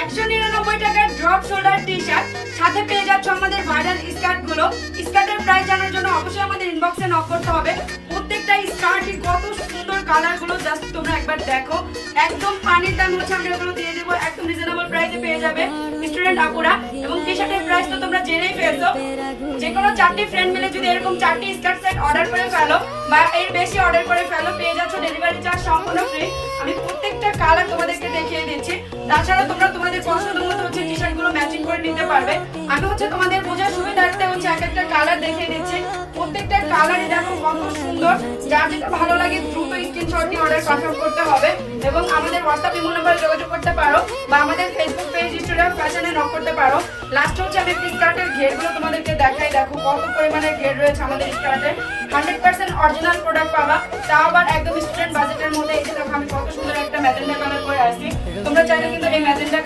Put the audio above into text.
একশো নিরানব্বই টাকার ড্রপ শোল্ডার টি শার্ট সাথে পেয়ে যাচ্ছ আমাদের ভাইরাল স্কার্টগুলো স্কার্টের প্রাইস জানার জন্য অবশ্যই আমাদের ইনবক্সে নক করতে হবে। প্রত্যেকটা স্কার্টই কত সুন্দর কালারগুলো জাস্ট তোমরা একবার দেখো। একদম পানির দাম হচ্ছে আমরা এগুলো দিয়ে দেবো, একদম রিজনেবল প্রাইসে পেয়ে যাবে স্টুডেন্ট আপুরা। এবং টি শার্টের প্রাইস তো তোমরা জেনেই ফেলছো। যে কোনো চারটি ফ্রেন্ড মিলে যদি এরকম চারটি স্কার্ট সেট অর্ডার করে ফেলো বা এর বেশি অর্ডার করে ফেলো, পেয়ে যাচ্ছ ডেলিভারি চার্জ সম্পূর্ণ ফ্রি আমি প্রত্যেকটা কালার তোমাদেরকে ম্যাচিং করে নিতে পারবে। আমি হচ্ছে তোমাদের বোঝার সুবিধার্থে হচ্ছে এক একটা কালার দেখিয়ে দিচ্ছি। প্রত্যেকটা কালারই দেখো কত সুন্দর। যার যেটা ভালো লাগে দ্রুত স্ক্রিনশট দিয়ে অর্ডার কনফার্ম করতে হবে এবং আমাদের হোয়াটসঅ্যাপ ইমো নাম্বারে যোগাযোগ করতে পারো বা আমাদের ফেসবুক পেজ স্টুডিও ফ্যাশনে নক করতে পারো। লাস্ট হচ্ছে আমি একটি স্কার্টের ঘেরগুলো তোমাদেরকে দেখাই। দেখো কত পরিমাণে ঘের রয়েছে আমাদের স্কার্টে হান্ড্রেড পার্সেন্ট অরিজিনাল প্রোডাক্ট পাবা। তাও আবার একদম স্টুডেন্ট বাজেটের মধ্যে যে দেখো আমি কত সুন্দর একটা ম্যাজেন্ডা কালার করে আসি তোমরা চাইলে কিন্তু এই ম্যাজেন্ডা